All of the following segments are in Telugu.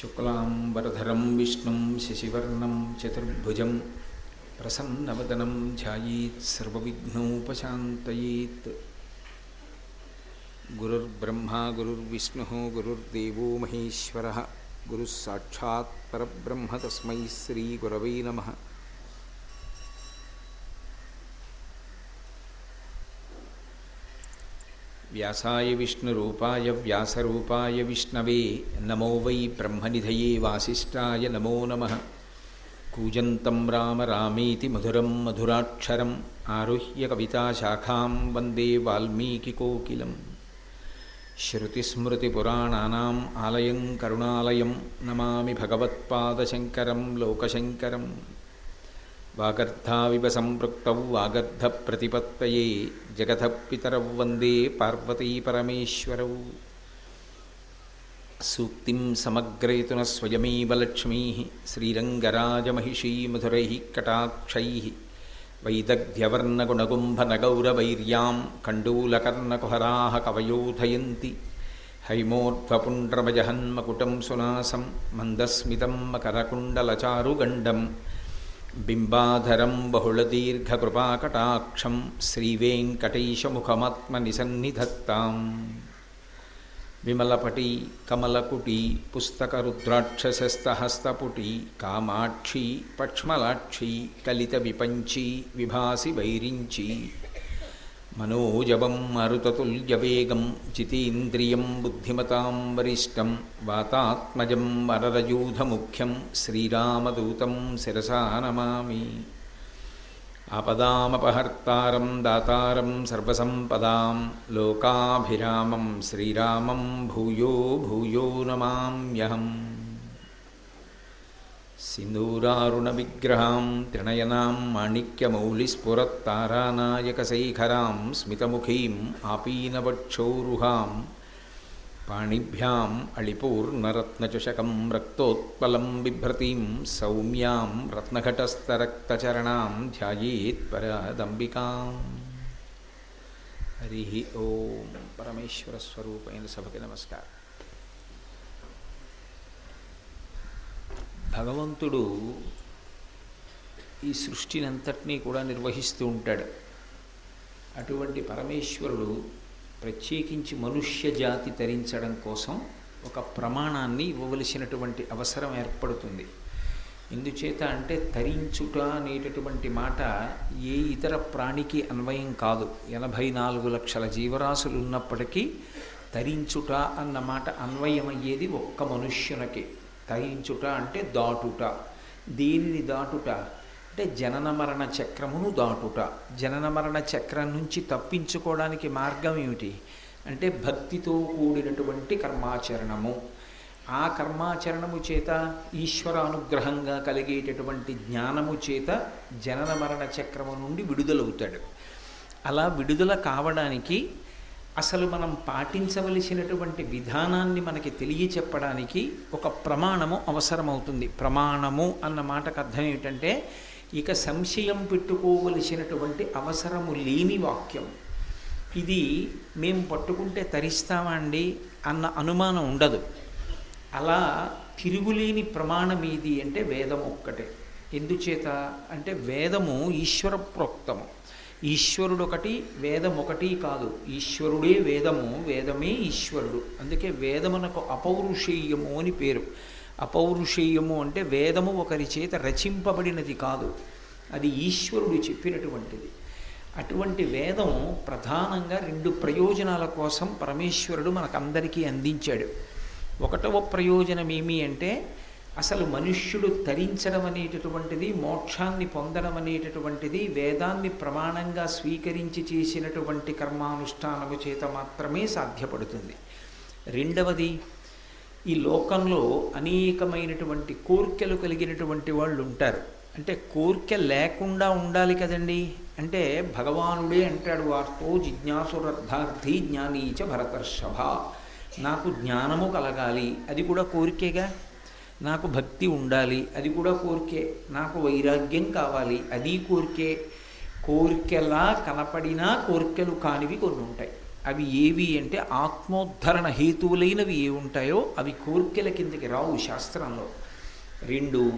శుక్లాంబరధరం విష్ణుం శశివర్ణం చతుర్భుజం ప్రసన్నవదనం ధ్యాయేత్ సర్వవిఘ్నోపశాంతయేత్ గురుర్బ్రహ్మా గురుర్విష్ణు గురుర్దేవో మహేశ్వర గురుः సాక్షాత్ పరబ్రహ్మ తస్మై శ్రీగురవై నమః వ్యాసాయ విష్ణురూపాయ వ్యాసరూపాయ విష్ణవే నమో వై బ్రహ్మనిధయే వాసిష్ఠాయ నమో నమః. కూజంతం రామ రామేతి మధురం మధురాక్షరం ఆరుహ్య కవితాశాఖాం వందే వాల్మీకికోకిలం శృతిస్మృతిపురాణానాం ఆలయం కరుణాలయం నమామి భగవత్పాదశంకరం లోకశంకరం. వాగర్ధావివ సంపృక్తౌ వాగర్ధప్రతిపత్తయే జగత పితరౌ వందే పార్వతీ పరమేశ్వరౌ సూక్తిం సమగ్రేతున స్వయమేవ లక్ష్మీ శ్రీరంగరాజమహిషీ మధురై కటాక్షై. వైదగ్ధ్యవర్ణగుణగుంభనగౌరవైర్యాం కండూలకర్ణకుహరా కవయోధయంతి. హైమోర్ధ్వపుండ్రమజహన్మకుటం సునాసం మందస్మితం మకరకుండలచారుగండం. బింబాధరం బహుళదీర్ఘకృపాకటాక్షం శ్రీవేంకటేశముఖమాత్మనిసన్నిధత్తాం విమలపటి కమలకుటి పుస్తకరుద్రాక్షసస్తహస్తపుటి కామాక్షి పక్ష్మలాక్షి కలిత విపంచి విభాసి వైరించి మనోజవం మరుతతుల్యవేగం చితీంద్రియం బుద్ధిమతాం వరిష్టం వాతాత్మజం వరరయూధముఖ్యం శ్రీరామదూతం శిరసా నమామి ఆపదామపహర్తారం దాతారం సర్వసంపదాం లోకాభిరామం శ్రీరామం భూయో భూయో నమామ్యహం सिन्दूरारुणविग्रहां त्रिणयनां माणिक्यमौलिस्फुरत्तारानायकशैखरां स्मितमुखीम् आपीनवक्षोरुहां पाणिभ्याम् अळिपूर्णरत्नचषकं रक्तोत्पलं बिभ्रतीं, सौम्यां रत्नघटस्थरक्तचरणां ध्यायेत्परादम्बिकाम् हरिः ॐ परमेश्वरस्वरूपेण सभके नमस्कारः। భగవంతుడు ఈ సృష్టిని అంతటినీ కూడా నిర్వహిస్తూ ఉంటాడు. అటువంటి పరమేశ్వరుడు ప్రత్యేకించి మనుష్య జాతి తరించడం కోసం ఒక ప్రమాణాన్ని ఇవ్వవలసినటువంటి అవసరం ఏర్పడుతుంది. ఎందుచేత అంటే తరించుట అనేటటువంటి మాట ఏ ఇతర ప్రాణికి అన్వయం కాదు. ఎనభై నాలుగు లక్షల జీవరాశులు ఉన్నప్పటికీ తరించుట అన్న మాట అన్వయమయ్యేది ఒక్క మనుష్యునకే. తరించుట అంటే దాటుట. దేనిని దాటుట అంటే జనన మరణ చక్రమును దాటుట. జనన మరణ చక్రం నుంచి తప్పించుకోవడానికి మార్గం ఏమిటి? అంటే భక్తితో కూడినటువంటి కర్మాచరణము. ఆ కర్మాచరణము చేత ఈశ్వర అనుగ్రహంగా కలిగేటటువంటి జ్ఞానము చేత జనన మరణ చక్రము నుండి విడుదలవుతాడు. అలా విడుదల కావడానికి అసలు మనం పాటించవలసినటువంటి విధానాన్ని మనకి తెలియచెప్పడానికి ఒక ప్రమాణము అవసరమవుతుంది. ప్రమాణము అన్న మాటకు అర్థం ఏమిటంటే ఇక సంశయం పెట్టుకోవలసినటువంటి అవసరము లేని వాక్యం. ఇది మేము పట్టుకుంటే తరిస్తామా అండి? అన్న అనుమానం ఉండదు. అలా తిరుగులేని ప్రమాణం ఏది అంటే వేదం ఒక్కటే. ఎందుచేత? అంటే వేదము ఈశ్వర ప్రోక్తము ఈశ్వరుడు ఒకటి వేదం ఒకటి కాదు. ఈశ్వరుడే వేదము వేదమే ఈశ్వరుడు. అందుకే వేదమునకు అపౌరుషేయము అని పేరు. అపౌరుషేయము అంటే వేదము ఒకరి చేత రచింపబడినది కాదు. అది ఈశ్వరుడు చెప్పినటువంటిది. అటువంటి వేదం ప్రధానంగా రెండు ప్రయోజనాల కోసం పరమేశ్వరుడు మనకందరికీ అందించాడు. ఒకటవ ప్రయోజనం ఏమి అంటే అసలు మనుష్యుడు తరించడం అనేటటువంటిది మోక్షాన్ని పొందడం అనేటటువంటిది వేదాన్ని ప్రమాణంగా స్వీకరించి చేసినటువంటి కర్మానుష్ఠానము చేత మాత్రమే సాధ్యపడుతుంది. రెండవది ఈ లోకంలో అనేకమైనటువంటి కోర్కెలు కలిగినటువంటి వాళ్ళు ఉంటారు. అంటే కోరిక లేకుండా ఉండాలి కదండి. అంటే భగవానుడే అంటాడు వార్తో జిజ్ఞాసురర్థార్థి జ్ఞానీచ భరతర్షభ. నాకు జ్ఞానము కలగాలి. అది కూడా కోరికేగా? నాకు భక్తి ఉండాలి అది కూడా కోరికే. నాకు వైరాగ్యం కావాలి అది కోరికే. కోరికలా కనపడినా కోరికలు కానివి కొన్ని ఉంటాయి. అవి ఏవి అంటే ఆత్మోద్ధరణ హేతువులైనవి ఏ ఉంటాయో అవి కోరికల కిందకి రావు శాస్త్రంలో. రెండు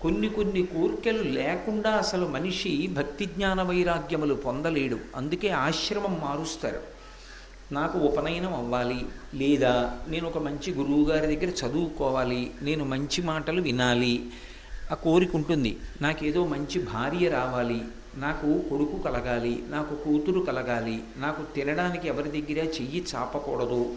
కొన్ని కొన్ని కోరికలు లేకుండా అసలు మనిషి భక్తి జ్ఞాన వైరాగ్యములు పొందలేడు. అందుకే ఆశ్రమం మారుస్తారు. నాకు ఉపనయనం అవ్వాలి లేదా నేను ఒక మంచి గురువు గారి దగ్గర చదువుకోవాలి నేను మంచి మాటలు వినాలి ఆ కోరిక ఉంటుంది. నాకేదో మంచి భార్య రావాలి నాకు కొడుకు కలగాలి నాకు కూతురు కలగాలి నాకు తినడానికి ఎవరి దగ్గర చెయ్యి చాపకూడదు.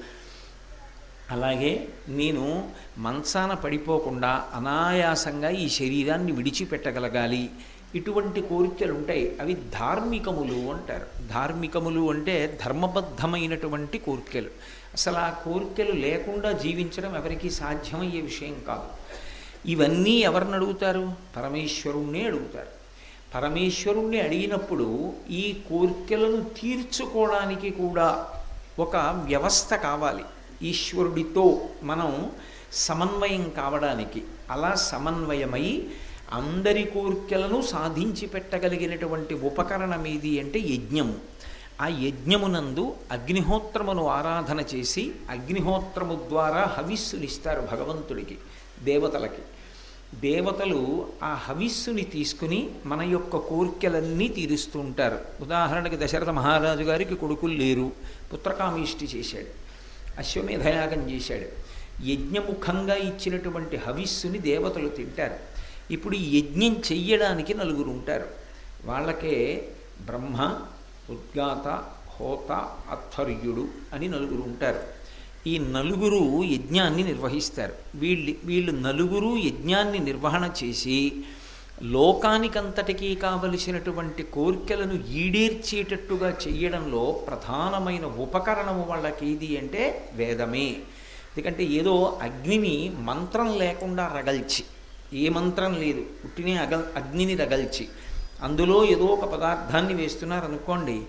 అలాగే నేను మంచాన పడిపోకుండా అనాయాసంగా ఈ శరీరాన్ని విడిచిపెట్టగలగాలి. ఇటువంటి కోరికలు ఉంటాయి. అవి ధార్మికములు అంటారు. ధార్మికములు అంటే ధర్మబద్ధమైనటువంటి కోరికలు. అసలు ఆ కోరికలు లేకుండా జీవించడం ఎవరికీ సాధ్యమయ్యే విషయం కాదు. ఇవన్నీ ఎవరిని అడుగుతారు? పరమేశ్వరుణ్ణే అడుగుతారు. పరమేశ్వరుణ్ణి అడిగినప్పుడు ఈ కోరికలను తీర్చుకోవడానికి కూడా ఒక వ్యవస్థ కావాలి. ఈశ్వరుడితో మనం సమన్వయం కావడానికి. అలా సమన్వయమై అందరి కోరికలను సాధించి పెట్టగలిగినటువంటి ఉపకరణం ఏది అంటే యజ్ఞము. ఆ యజ్ఞమునందు అగ్నిహోత్రమును ఆరాధన చేసి అగ్నిహోత్రము ద్వారా హవిస్సునిస్తారు భగవంతుడికి దేవతలకి. దేవతలు ఆ హవిస్సుని తీసుకుని మన యొక్క కోరికలన్నీ తీరుస్తూ ఉంటారు. ఉదాహరణకి దశరథ మహారాజు గారికి కొడుకులు లేరు పుత్రకామిష్టి చేశాడు అశ్వమేధయాగం చేశాడు. యజ్ఞముఖంగా ఇచ్చినటువంటి హవిస్సుని దేవతలు తింటారు. ఇప్పుడు ఈ యజ్ఞం చెయ్యడానికి నలుగురు ఉంటారు. వాళ్ళకే బ్రహ్మ ఉద్గాత హోత అత్వర్యుడు అని నలుగురు ఉంటారు. ఈ నలుగురు యజ్ఞాన్ని నిర్వహిస్తారు. వీళ్ళు వీళ్ళు నలుగురు యజ్ఞాన్ని నిర్వహణ చేసి లోకానికంతటికీ కావలసినటువంటి కోరికలను ఈడేర్చేటట్టుగా చెయ్యడంలో ప్రధానమైన ఉపకరణము వాళ్ళకి ఏది అంటే వేదమే. ఎందుకంటే ఏదో అగ్నిని మంత్రం లేకుండా రగల్చి ఏ మంత్రం లేదు. పుట్టినే అగ అగ్నిని రగల్చి అందులో ఏదో ఒక పదార్థాన్ని వేస్తున్నారు అనుకోండి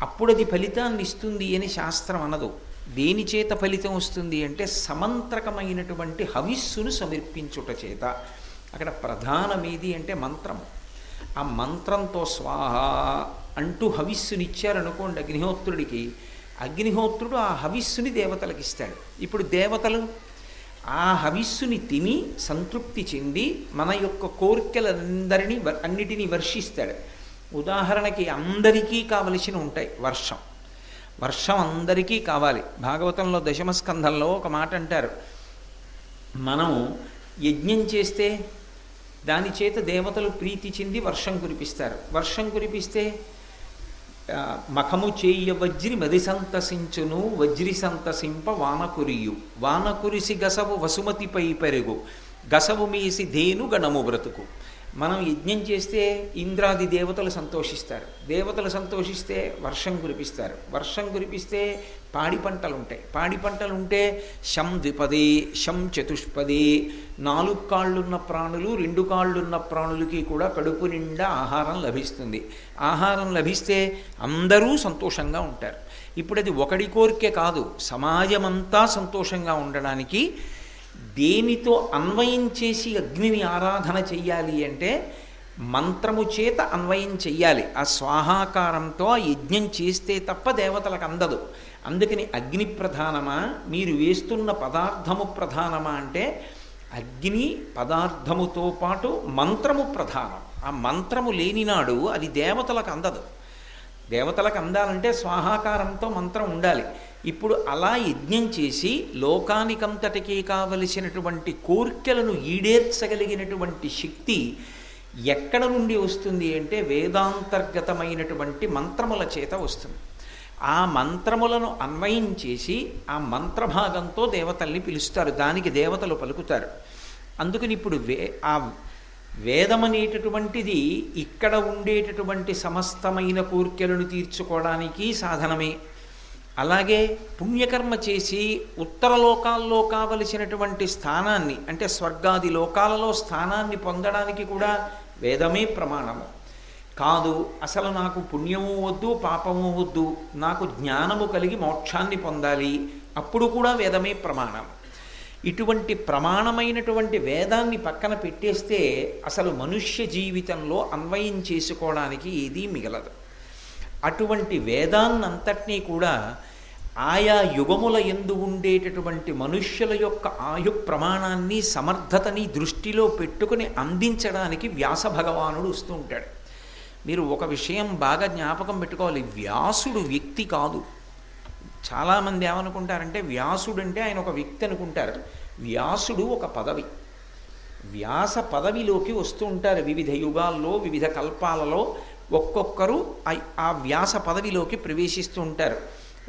అప్పుడు అది ఫలితాన్ని ఇస్తుంది అని శాస్త్రం అనదు. దేని చేత ఫలితం వస్తుంది అంటే సమంత్రకమైనటువంటి హవిస్సును సమర్పించుట చేత. అక్కడ ప్రధానమేది అంటే మంత్రం. ఆ మంత్రంతో స్వాహ అంటూ హవిస్సునిచ్చారనుకోండి అగ్నిహోత్రుడికి అగ్నిహోత్రుడు ఆ హవిస్సుని దేవతలకు ఇస్తాడు ఇప్పుడు దేవతలు ఆ హవిస్సుని తిని సంతృప్తి చెంది మన యొక్క కోరికలందరినీ అన్నిటినీ వర్షిస్తాడు. ఉదాహరణకి అందరికీ కావలసిన ఉంటాయి వర్షం. వర్షం అందరికీ కావాలి. భాగవతంలో దశమస్కంధంలో ఒక మాట అంటారు. మనం యజ్ఞం చేస్తే దాని చేత దేవతలు ప్రీతి చెంది వర్షం కురిపిస్తారు. వర్షం కురిపిస్తే మఖము చేయ వజ్రి మది సంతసించును వజ్రి సంతసింప వానకురియు. వానకురిసి గసవు వసుమతిపై పెరుగు. గసవు మీసి ధేను గణము బ్రతుకు. మనం యజ్ఞం చేస్తే ఇంద్రాది దేవతలు సంతోషిస్తారు. దేవతలు సంతోషిస్తే వర్షం కురిపిస్తారు. వర్షం కురిపిస్తే పాడి పంటలు ఉంటాయి. పాడి పంటలు ఉంటే శం ద్విపది శం చతుష్పది. నాలుగు కాళ్ళున్న ప్రాణులు రెండు కాళ్ళున్న ప్రాణులకి కూడా కడుపు నిండా ఆహారం లభిస్తుంది. ఆహారం లభిస్తే అందరూ సంతోషంగా ఉంటారు. ఇప్పుడు అది ఒకడి కోరికే కాదు. సమాజమంతా సంతోషంగా ఉండడానికి దేనితో అన్వయం చేసి అగ్నిని ఆరాధన చెయ్యాలి అంటే మంత్రము చేత అన్వయం చెయ్యాలి. ఆ స్వాహాకారంతో ఆ యజ్ఞం చేస్తే తప్ప దేవతలకు అందదు. అందుకని అగ్ని ప్రధానమా మీరు వేస్తున్న పదార్థము ప్రధానమా అంటే అగ్ని పదార్థముతో పాటు మంత్రము ప్రధానం. ఆ మంత్రము లేనినాడు అది దేవతలకు అందదు. దేవతలకు అందాలంటే స్వాహాకారంతో మంత్రం ఉండాలి. ఇప్పుడు అలా యజ్ఞం చేసి లోకానికంతటికీ కావలసినటువంటి కోర్కెలను ఈడేర్చగలిగినటువంటి శక్తి ఎక్కడ నుండి వస్తుంది అంటే వేదాంతర్గతమైనటువంటి మంత్రముల చేత వస్తుంది. ఆ మంత్రములను అన్వయం చేసి ఆ మంత్రభాగంతో దేవతల్ని పిలుస్తారు. దానికి దేవతలు పలుకుతారు. అందుకని ఇప్పుడు వే ఆ వేదమనేటటువంటిది ఇక్కడ ఉండేటటువంటి సమస్తమైన కోరికలను తీర్చుకోవడానికి సాధనమే. అలాగే పుణ్యకర్మ చేసి ఉత్తర లోకాల్లో కావలసినటువంటి స్థానాన్ని అంటే స్వర్గాది లోకాలలో స్థానాన్ని పొందడానికి కూడా వేదమే ప్రమాణము. కాదు అసలు నాకు పుణ్యము వద్దు పాపము వద్దు నాకు జ్ఞానము కలిగి మోక్షాన్ని పొందాలి అప్పుడు కూడా వేదమే ప్రమాణం. ఇటువంటి ప్రమాణమైనటువంటి వేదాన్ని పక్కన పెట్టేస్తే అసలు మనుష్య జీవితంలో అన్వయం చేసుకోవడానికి ఏదీ మిగలదు. అటువంటి వేదాన్నంతటినీ కూడా ఆయా యుగముల ఎందు ఉండేటటువంటి మనుష్యుల యొక్క ఆయు ప్రమాణాన్ని సమర్థతని దృష్టిలో పెట్టుకుని అందించడానికి వ్యాస భగవానుడు వస్తూ ఉంటాడు. మీరు ఒక విషయం బాగా జ్ఞాపకం పెట్టుకోవాలి. వ్యాసుడు వ్యక్తి కాదు. చాలామంది ఏమనుకుంటారంటే వ్యాసుడు అంటే ఆయన ఒక వ్యక్తి అనుకుంటారు. వ్యాసుడు ఒక పదవి. వ్యాస పదవిలోకి వస్తూ ఉంటారు వివిధ యుగాల్లో వివిధ కల్పాలలో. ఒక్కొక్కరు ఆ- వ్యాస పదవిలోకి ప్రవేశిస్తూ ఉంటారు.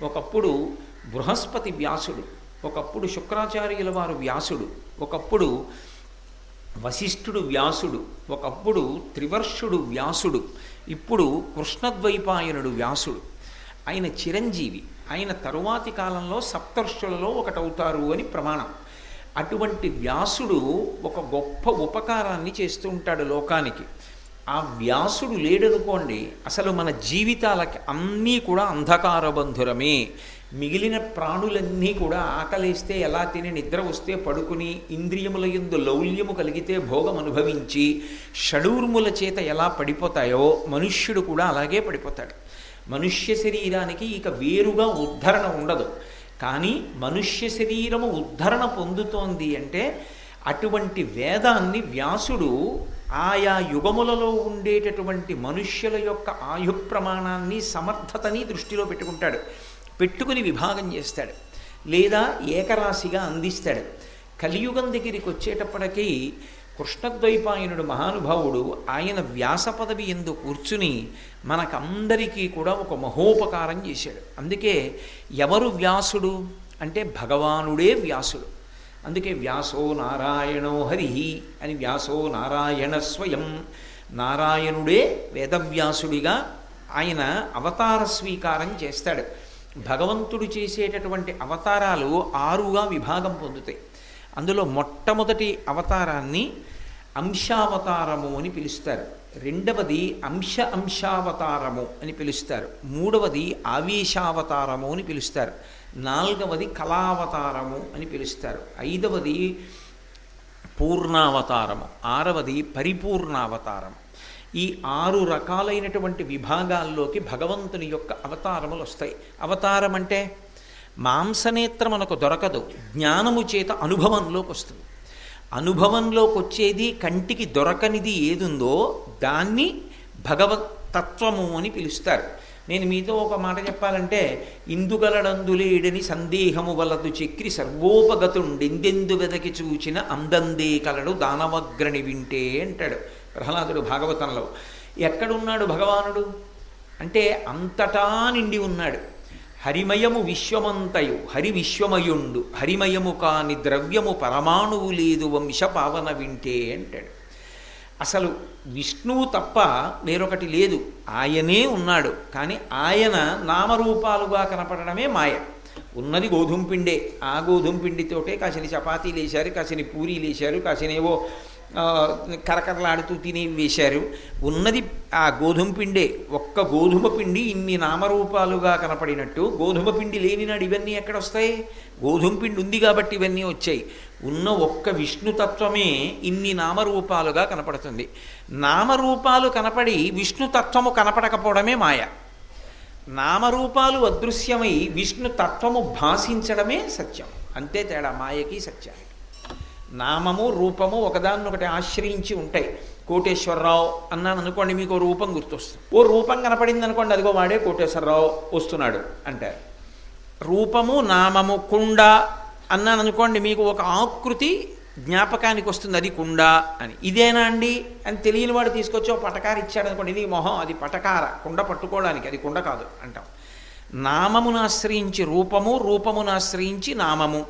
ఒకప్పుడు బృహస్పతి వ్యాసుడు ఒకప్పుడు శుక్రాచార్యుల వారు వ్యాసుడు ఒకప్పుడు వశిష్ఠుడు వ్యాసుడు ఒకప్పుడు త్రివర్షుడు వ్యాసుడు ఇప్పుడు కృష్ణద్వైపాయనుడు వ్యాసుడు. ఆయన చిరంజీవి. ఆయన తరువాతి కాలంలో సప్తర్షులలో ఒకటవుతారు అని ప్రమాణం. అటువంటి వ్యాసుడు ఒక గొప్ప ఉపకారాన్ని చేస్తూ ఉంటాడు లోకానికి. ఆ వ్యాసుడు లేడనుకోండి అసలు మన జీవితాలకి అన్నీ కూడా అంధకార బంధురమే. మిగిలిన ప్రాణులన్నీ కూడా ఆకలేస్తే ఎలా తిని నిద్ర వస్తే పడుకుని ఇంద్రియముల ఎందు లౌల్యము కలిగితే భోగం అనుభవించి షడూర్ముల చేత ఎలా పడిపోతాయో మనుష్యుడు కూడా అలాగే పడిపోతాడు. మనుష్య శరీరానికి ఇక వేరుగా ఉద్ధరణ ఉండదు. కానీ మనుష్య శరీరము ఉద్ధరణ పొందుతోంది అంటే అటువంటి వేదాన్ని వ్యాసుడు ఆయా యుగములలో ఉండేటటువంటి మనుష్యుల యొక్క ఆయు ప్రమాణాన్ని సమర్థతని దృష్టిలో పెట్టుకుంటాడు. పెట్టుకుని విభాగం చేస్తాడు. లేదా ఏకరాశిగా అందిస్తాడు. కలియుగం దగ్గరికి వచ్చేటప్పటికీ కృష్ణద్వైపాయనుడు మహానుభావుడు ఆయన వ్యాస పదవి ఎందు కూర్చుని మనకందరికీ కూడా ఒక మహోపకారం చేశాడు. అందుకే ఎవరు వ్యాసుడు? అంటే భగవానుడే వ్యాసుడు. అందుకే వ్యాసో నారాయణో హరి అని వ్యాసో నారాయణ స్వయం నారాయణుడే వేదవ్యాసుడిగా ఆయన అవతార స్వీకారం చేస్తాడు. భగవంతుడు చేసేటటువంటి అవతారాలు ఆరుగా విభాగం పొందుతాయి. అందులో మొట్టమొదటి అవతారాన్ని అంశావతారము అని పిలుస్తారు. రెండవది అంశ అంశావతారము అని పిలుస్తారు. మూడవది ఆవేశావతారము అని పిలుస్తారు. నాలుగవది కళావతారము అని పిలుస్తారు. ఐదవది పూర్ణావతారము. ఆరవది పరిపూర్ణావతారం ఈ ఆరు రకాలైనటువంటి విభాగాల్లోకి భగవంతుని యొక్క అవతారములు వస్తాయి. అవతారం అంటే మాంసనేత్రం మనకు దొరకదు. జ్ఞానము చేత అనుభవంలోకి వస్తుంది. అనుభవంలోకి వచ్చేది కంటికి దొరకనిది ఏదుందో దాన్ని భగవత్ తత్వము అని పిలుస్తారు. నేను మీతో ఒక మాట చెప్పాలంటే ఇందుగలడందులేడని సందేహము వలదు చక్రి సర్వోపగతుండెందెందు వెదకి చూచిన అందందే కలడు దానవగ్రని వింటే అంటాడు ప్రహ్లాదుడు భాగవతంలో. ఎక్కడున్నాడు భగవానుడు? అంటే అంతటా నిండి ఉన్నాడు. హరిమయము విశ్వమంతయు హరి విశ్వమయుండు హరిమయము కాని ద్రవ్యము పరమాణువు లేదు వంశ పావన వింటే అంటాడు. అసలు విష్ణువు తప్ప వేరొకటి లేదు. ఆయనే ఉన్నాడు. కానీ ఆయన నామరూపాలుగా కనపడడమే మాయ. ఉన్నది గోధుమ పిండే. ఆ గోధుమ పిండితోటే కాసిన చపాతీలు వేశారు కాసిన పూరీలు వేశారు కాసినేవో ఆ, కరకరలాడుతూ తిని వేశారు. ఉన్నది ఆ గోధుమ పిండే ఒక్క గోధుమ పిండి ఇన్ని నామరూపాలుగా కనపడినట్టు. గోధుమ పిండి లేని నాడు ఇవన్నీ ఎక్కడ వస్తాయి గోధుమ పిండి ఉంది కాబట్టి ఇవన్నీ వచ్చాయి. ఉన్న ఒక్క విష్ణుతత్వమే ఇన్ని నామరూపాలుగా కనపడుతుంది. నామరూపాలు కనపడి విష్ణుతత్వము కనపడకపోవడమే మాయ. నామరూపాలు అదృశ్యమై విష్ణుతత్వము భాషించడమే సత్యం. అంతే తేడా మాయకి సత్యానికి. నామము రూపము ఒకదాన్నొకటి ఆశ్రయించి ఉంటాయి. కోటేశ్వరరావు అన్నాను అనుకోండి మీకు ఓ రూపం గుర్తొస్తుంది. ఓ రూపం కనపడింది అనుకోండి అదిగో వాడే కోటేశ్వరరావు వస్తున్నాడు అంటారు. రూపము నామము కుండ అన్నాను అనుకోండి మీకు ఒక ఆకృతి జ్ఞాపకానికి వస్తుంది అది కుండ అని. ఇదేనా అండి? అని తెలియని వాడు తీసుకొచ్చి ఒక పటకార ఇచ్చాడు అనుకోండి ఇది మొహం అది పటకార కుండ పట్టుకోవడానికి అది కుండ కాదు అంటాం. నామమును ఆశ్రయించి రూపము రూపమును ఆశ్రయించి నామము.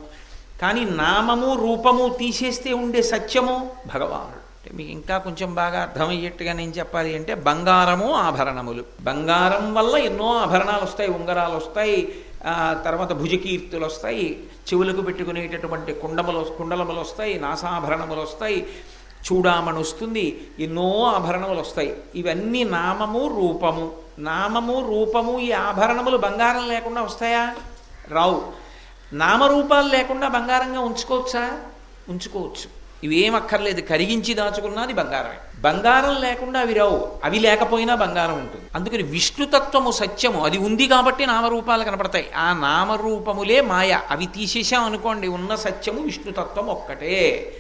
కానీ నామము రూపము తీసేస్తే ఉండే సత్యము భగవానుడు. అంటే మీకు ఇంకా కొంచెం బాగా అర్థమయ్యేట్టుగా నేను చెప్పాలి అంటే బంగారము ఆభరణములు. బంగారం వల్ల ఎన్నో ఆభరణాలు వస్తాయి ఉంగరాలు వస్తాయి తర్వాత భుజకీర్తులు వస్తాయి చెవులకు పెట్టుకునేటటువంటి కుండములు కుండలములు వస్తాయి నాసాభరణములు వస్తాయి చూడామణి వస్తుంది ఎన్నో ఆభరణములు వస్తాయి. ఇవన్నీ నామము రూపము. నామము రూపము ఈ ఆభరణములు బంగారం లేకుండా వస్తాయా? రావు. నామరూపాలు లేకుండా బంగారంగా ఉంచుకోవచ్చా? ఉంచుకోవచ్చు. ఇవేం అక్కర్లేదు. కరిగించి దాచుకున్నది బంగారమే. బంగారం లేకుండా అవి రావు. అవి లేకపోయినా బంగారం ఉంటుంది. అందుకని విష్ణుతత్వము సత్యము. అది ఉంది కాబట్టి నామరూపాలు కనపడతాయి. ఆ నామరూపములే మాయ. అవి తీసేసాం అనుకోండి ఉన్న సత్యము విష్ణుతత్వం ఒక్కటే.